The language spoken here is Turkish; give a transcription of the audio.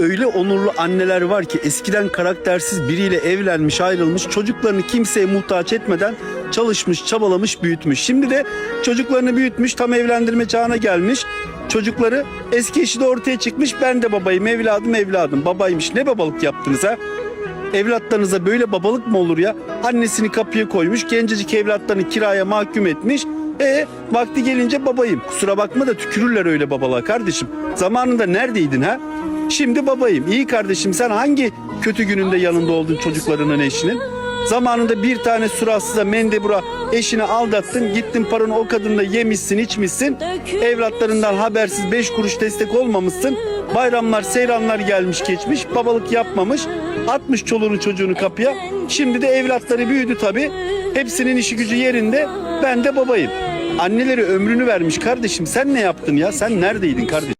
öyle onurlu anneler var ki eskiden karaktersiz biriyle evlenmiş, ayrılmış, çocuklarını kimseye muhtaç etmeden çalışmış, çabalamış, büyütmüş. Şimdi de çocuklarını büyütmüş, tam evlendirme çağına gelmiş. Çocukları eski eşi de ortaya çıkmış. Ben de babayım, evladım, evladım. Babaymış. Ne babalık yaptınız ha? Evlatlarınıza böyle babalık mı olur ya? Annesini kapıya koymuş, gencecik evlatlarını kiraya mahkum etmiş. E vakti gelince babayım. Kusura bakma da tükürürler öyle babalığa kardeşim. Zamanında neredeydin ha? Şimdi babayım. İyi kardeşim sen hangi kötü gününde yanında oldun çocuklarının eşinin? Zamanında bir tane suratsıza mendebura eşini aldattın. Gittin paranı o kadınla yemişsin içmişsin. Evlatlarından habersiz beş kuruş destek olmamışsın. Bayramlar seyranlar gelmiş geçmiş. Babalık yapmamış. Atmış çoluğunu çocuğunu kapıya. Şimdi de evlatları büyüdü tabi. Hepsinin işi gücü yerinde. Ben de babayım. Anneleri ömrünü vermiş kardeşim. Sen ne yaptın ya? Sen neredeydin kardeşim?